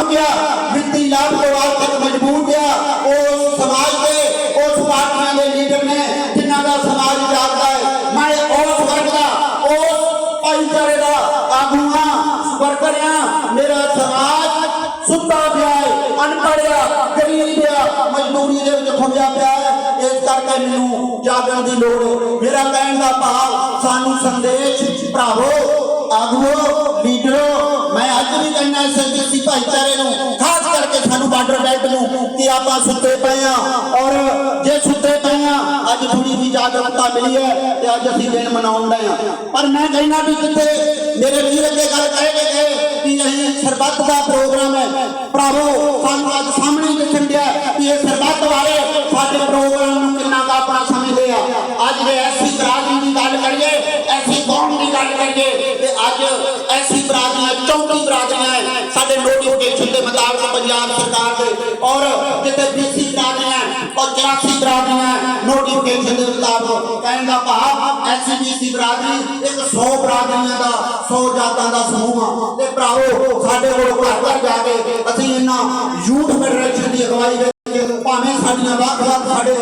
ਗਿਆ ਵਿੱਤੀ ਲਾਭ ਤੋਂ ਆਰਥਿਕ ਮਜਬੂਰ ਗਿਆ। ਉਹ ਸਮਾਜ ਦੇ, ਉਸ ਪਾਰਟੀਆਂ ਦੇ ਲੀਡਰ ਨੇ ਜਿਨ੍ਹਾਂ ਦਾ ਸਮਾਜ ਜਾਗਦਾ ਹੈ। ਮੈਂ ਉਸ ਵਰਗ ਦਾ, ਉਸ ਭਾਈਚਾਰੇ ਦਾ ਆਗੂ ਹਾਂ, ਵਰਕਰ ਹਾਂ। ਮੇਰਾ ਸਮਾਜ ਸੁੱਤਾ ਪਿਆ ਹੈ ਅਨਪੜ੍ਹਿਆ ਗਰੀਬ ਆ ਮਜ਼ਦੂਰੀ ਦੇ ਵਿੱਚ ਖੁੰਝਿਆ ਪਿਆ ਹੈ। ਇਸ ਕਰਕੇ ਮੈਨੂੰ ਜਾਗਣ ਦੀ ਲੋੜ ਹੈ। ਮੇਰਾ ਕਹਿਣ ਦਾ ਭਾਵ, ਸਾਨੂੰ ਸੰਦੇਸ਼ ਭਰਾਵੋ, ਆਗੂਓ, ਲੀਡਰੋ ਅੱਜ ਐਸਐਸਸੀ ਭਾਈਚਾਰੇ ਨੂੰ, ਖਾਸ ਕਰਕੇ ਸਾਨੂੰ ਬਾਰਡਰ ਬੈਲਟ ਨੂੰ, ਕਿ ਆਪਾਂ ਸੁੱਤੇ ਪਏ ਆ ਔਰ ਜੇ ਸੁੱਤੇ ਪਏ ਆ ਅੱਜ ਥੋੜੀ ਵੀ ਜਾਗਰੂਕਤਾ ਮਿਲੀ ਹੈ ਤੇ ਅੱਜ ਅਸੀਂ ਦਿਨ ਮਨਾਉਣ ਦੇ ਆ ਪਰ ਮੈਂ ਕਹਿੰਦਾ ਵੀ ਕਿਤੇ ਮੇਰੇ ਵੀਰ ਅੱਗੇ ਗੱਲ ਕਹਿ ਗਏ ਕਿ ਅਸੀਂ ਸਰਬੱਤ ਦਾ ਪ੍ਰੋਗਰਾਮ ਹੈ। ਭਰਾਵੋ, ਸਾਨੂੰ ਅੱਜ ਸਾਹਮਣੇ ਦਿਖਣ ਡਿਆ ਕਿ ਇਹ ਸਰਬੱਤ ਵਾਲੇ ਸਾਡੇ ਪ੍ਰੋਗਰਾਮ ਨੂੰ ਕਿੰਨਾ ਕੁ ਆਪਣਾ ਸਮਝਦੇ ਆ। ਅੱਜ ਜੇ ਐਸੀ ਬਰਾਦਰੀ ਦੀ ਗੱਲ ਕਰੀਏ ਐਸੀ ਕੌਮ ਦੀ ਗੱਲ ਕਰੀਏ, ਤੇ ਅੱਜ ਐਸੀ ਬਰਾਦਰੀਆਂ 34 ਨੋਟੀਫਿਕੇਸ਼ਨ ਦੇ ਮੁਤਾਬਕ ਕਹਿਣ ਦਾ ਭਾਵ ਐਸੀ ਬਰਾਦਰੀ ਇੱਕ 100 ਬਰਾਦਰੀਆਂ ਦਾ 100 ਜਾਤਾਂ ਦਾ ਸਮੂਹ ਆ। ਤੇ ਭਰਾਵੋ, ਸਾਡੇ ਕੋਲ ਘਰ ਘਰ ਜਾ ਕੇ ਅਸੀਂ ਇਹਨਾਂ ਯੂਥ ਫੈਡਰੇਸ਼ਨ ਦੀ ਅਗਵਾਈ ਵਿੱਚ ਭਾਵੇਂ ਸਾਡੀਆਂ ਵੱਖ-ਵੱਖ ਸਾਡੇ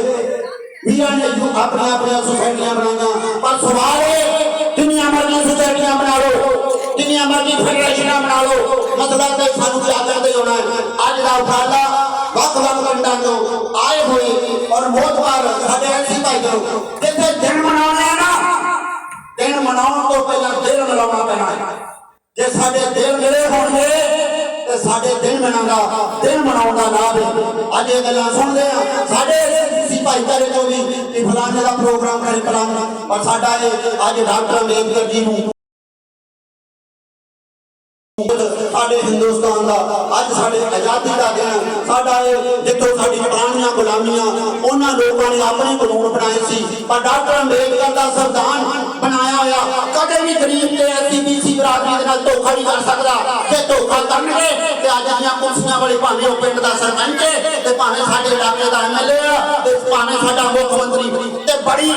ਵੀਰਾਂ ਨੇ ਆਪਣੀਆਂ ਆਪਣੀਆਂ ਸੁਸਾਇਟੀਆਂ ਬਣਾਈਆਂ, ਪਰ ਸਵਾਲ ਇਹ, ਜਿੰਨੀਆਂ ਮਰਜ਼ੀ ਸੁਸਾਇਟੀਆਂ ਬਣਾ ਲਓ, ਜਿੰਨੀਆਂ ਮਰਜ਼ੀ ਫੈਡਰੇਸ਼ਨਾਂ ਬਣਾ ਲਓ ਮਸਲਾ ਤੇ ਸਾਨੂੰ ਜਾਗਰ ਦੇ ਹੋਣਾ ਹੈ? ਅੱਜ ਦਾ ਉਪਰਾਲਾ ਵੱਖ-ਵੱਖ ਪਿੰਡਾਂ ਤੋਂ ਬਹੁਤ ਔਰ ਸਾਡੇ ਐਸੀ ਭਾਈ ਤੋਂ ਜਿੱਥੇ ਦਿਨ ਮਨਾਉਣੇ ਆ ਨਾ, ਦਿਨ ਮਨਾਉਣ ਤੋਂ ਪਹਿਲਾਂ ਦਿਨ ਮਨਾਉਣਾ ਪੈਣਾ ਹੈ। ਜੇ ਸਾਡੇ ਦਿਨ ਮਿਲੇ ਹੋਣਗੇ, ਤੇ ਸਾਡੇ ਦਿਨ ਮਨਾਉਂਦਾ, ਦਿਨ ਮਨਾਉਣ ਦਾ ਲਾਭ ਹੈ। ਅੱਜ ਇਹ ਗੱਲਾਂ ਸੁਣਦੇ ਆ ਸਾਡੇ ਸੀ ਭਾਈਚਾਰੇ ਤੋਂ ਵੀ ਕਿ ਫਲਾਣੇ ਦਾ ਪ੍ਰੋਗਰਾਮ ਕਰੇ ਫਲਾਣਾ ਪਰ ਸਾਡਾ ਇਹ ਅੱਜ ਡਾਕਟਰ ਅੰਬੇਦਕਰ ਜੀ ਨੂੰ ਸਾਡੇ ਹਿੰਦੁਸਤਾਨ ਦਾ, ਅੱਜ ਸਾਡੇ ਆਜ਼ਾਦੀ ਦਾ ਦਿਨ ਸਾਡਾ ਇਹ ਜਿੱਥੋਂ ਸਾਡੀ ਗੁਲਾਮੀਆਂ ਉਹਨਾਂ ਲੋਕਾਂ ਨੇ ਆਪਣੇ ਕਾਨੂੰਨ ਬਣਾਏ ਸੀ। ਪਰ ਡਾਕਟਰ ਅੰਬੇਦਕਰ ਦਾ ਸੰਵਿਧਾਨ ਬਣਾਇਆ ਹੋਇਆ, ਕਦੇ ਵੀ ਗਰੀਬ ਤੇ ਐਸਸੀਬੀਸੀ ਬਰਾਦਰੀ ਦੇ ਨਾਲ ਧੋਖਾ ਨਹੀਂ ਕਰ ਸਕਦਾ। ਤੇ ਧੋਖਾ ਕਰਨਗੇ, ਤੇ ਅੱਜ ਦੀਆਂ ਕੁਰਸੀਆਂ ਵਾਲੇ ਭਾਵੇਂ ਉਹ ਪਿੰਡ ਦਾ ਸਰਪੰਚ ਹੈ, ਤੇ ਭਾਵੇਂ ਸਾਡੇ ਇਲਾਕੇ ਦਾ ਐਮਐਲਏ ਆ ਤੇ ਭਾਵੇਂ ਸਾਡਾ ਮੁੱਖ ਮੰਤਰੀ। ਤੇ ਬੜੀ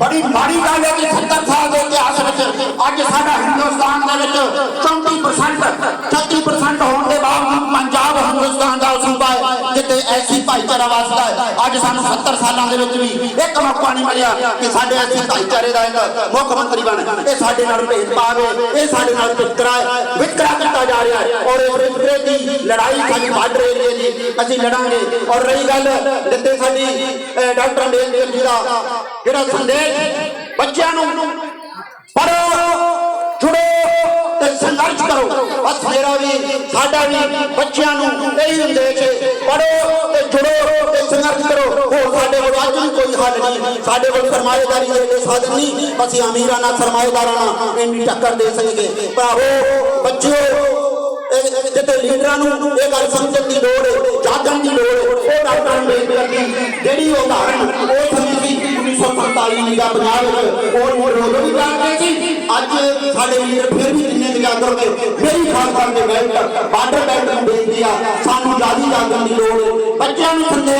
ਬੜੀ ਮਾੜੀ ਗੱਲ ਹੈ ਕਿ 70 ਸਾਲ ਦੇ ਇਤਿਹਾਸ ਵਿੱਚ ਅੱਜ ਸਾਡਾ ਹਿੰਦੁਸਤਾਨ ਦੇ ਵਿੱਚ 34% 36% ਹੋਣ ਦੇ ਬਾਵਜੂਦ ਪੰਜਾਬ ਹਿੰਦੁਸਤਾਨ ਦਾ ਸੂਬਾ ਹੈ, ਜਿੱਥੇ ਐਸੀ ਭਾਈਚਾਰਾ ਵਸਦਾ ਅੱਜ ਸਾਨੂੰ 70 ਸਾਲਾਂ ਦੇ ਵਿੱਚ ਵੀ ਇੱਕ ਮੌਕਾ ਨਹੀਂ ਮਿਲਿਆ ਕਿ ਸਾਡੇ ਐਸੀ ਭਾਈਚਾਰੇ ਦਾ ਇੱਕ ਮੁੱਖ ਮੰਤਰੀ ਬਣ। ਇਹ ਸਾਡੇ ਨਾਲ ਭੇਦਭਾਵ ਹੈ, ਇਹ ਸਾਡੇ ਨਾਲ ਵਿਤਕਰਾ ਹੈ, ਵਿਤਕਰਾ ਕੀਤਾ ਜਾ ਰਿਹਾ ਹੈ। ਔਰ ਇਸ ਵਿਤਕਰੇ ਦੀ ਲੜਾਈ ਸਾਡੀ ਬਾਰਡਰ ਏਰੀਏ ਦੀ ਅਸੀਂ ਲੜਾਂਗੇ। ਔਰ ਰਹੀ ਗੱਲ ਜਿੱਥੇ ਸਾਡੀ ਡਾਕਟਰ ਅੰਬੇਦਕਰ ਜੀ ਦਾ ਜਿਹੜਾ ਸੰਦੇਸ਼, ਬੱਚਿਆਂ ਨੂੰ ਪੜੋ ਜੁੜੋ ਤੇ ਸੰਘਰਸ਼ ਕਰੋ। ਬਸ ਮੇਰਾ ਵੀ, ਸਾਡਾ ਵੀ ਬੱਚਿਆਂ ਨੂੰ ਇਹੀ ਹੁੰਦੇਸ਼ ਹੈ ਪੜੋ ਤੇ ਜੁੜੋ ਤੇ ਸੰਘਰਸ਼ ਕਰੋ ਹੋਰ ਸਾਡੇ ਕੋਲ ਅੱਜ ਵੀ ਕੋਈ ਹੱਲ ਨਹੀਂ ਸਾਡੇ ਕੋਲ ਸਰਮਾਏਦਾਰੀ ਦੇ ਕੋਈ ਸਾਧਨ ਨਹੀਂ। ਅਸੀਂ ਅਮੀਰਾਂ ਨਾਲ ਸਰਮਾਏਦਾਰਾਂ ਨਾਲ ਇੰਨੀ ਟੱਕਰ ਦੇ ਸਕੀਏ। ਭਰਾਵੋ, ਬੱਚਿਓ, ਇਹ- ਲੀਡਰਾਂ ਨੂੰ ਇਹ ਗੱਲ ਸਮਝਣ ਦੀ ਲੋੜ ਹੈ, ਜਾਗਣ ਦੀ ਲੋੜ ਹੈ, ਉਹ ਡਾਕਟਰ ਅੰਬੇਦਕਰ ਦੀ ਜਿਹੜੀ ਉਦਾਹਰਣ ਉਹ ਸਮਝੀ ਸੀ 1947 ਦਾ ਪੰਜਾਬ ਵਿੱਚ। ਉਹ ਵਿਰੋਧ ਵੀ ਕਰਦੇ ਸੀ। ਅੱਜ ਸਾਡੇ ਲੀਡਰ ਫਿਰ ਵੀ ਜਿੰਨੇ ਕੁ ਜਾਗਰ ਹੋਏ ਮੇਰੀ ਖਾਸ ਕਰਕੇ ਬੈਲਟ ਬਾਰਡਰ ਬੈਲਟ ਨੂੰ ਬੇਨਤੀ ਆ, ਸਾਨੂੰ ਜ਼ਿਆਦਾ ਜਾਗਣ ਦੀ ਲੋੜ ਹੈ। ਬੱਚਿਆਂ ਨੂੰ ਸੰਦੇਸ਼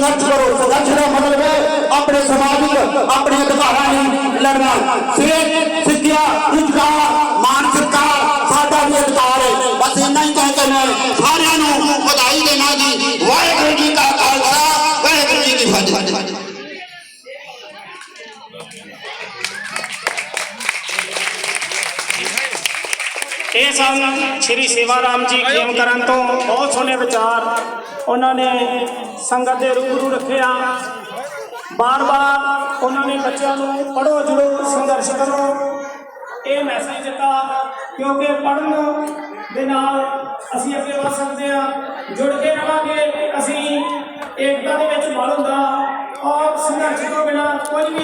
ਸੰਘਰਸ਼ ਕਰੋ ਸੰਘਰਸ਼ ਦਾ ਮਤਲਬ ਹੈ ਆਪਣੇ ਸਮਾਜਿਕ ਆਪਣੇ ਅਧਿਕਾਰਾਂ ਲਈ ਲੜਨਾ। ਸਿਹਤ ਸਿੱਖਿਆ, ਰੁਜ਼ਗਾਰ ਇਹ ਸਨ। ਸ਼੍ਰੀ ਸੇਵਾ ਰਾਮ ਜੀ ਖੇਮ ਕਰਨ ਤੋਂ ਬਹੁਤ ਸੋਹਣੇ ਵਿਚਾਰ ਉਹਨਾਂ ਨੇ ਸੰਗਤ ਦੇ ਰੂਬਰੂ ਰੱਖਿਆ। ਬਾਰ-ਬਾਰ ਉਹਨਾਂ ਨੇ ਬੱਚਿਆਂ ਨੂੰ ਪੜੋ ਜੁੜੋ ਸੰਘਰਸ਼ ਕਰੋ। ਇਹ ਮੈਸੇਜ ਦਿੱਤਾ ਕਿਉਂਕਿ ਪੜਨ ਦੇ ਨਾਲ ਅਸੀਂ ਅੱਗੇ ਵਧ ਸਕਦੇ ਹਾਂ। ਜੁੜ ਕੇ ਰਵਾਂਗੇ ਅਸੀਂ ਏਕਤਾ ਦੇ ਵਿੱਚ ਬਲ ਹੁੰਦਾ ਔਰ ਸੰਘਰਸ਼ ਤੋਂ ਬਿਨਾਂ ਕੁਝ ਵੀ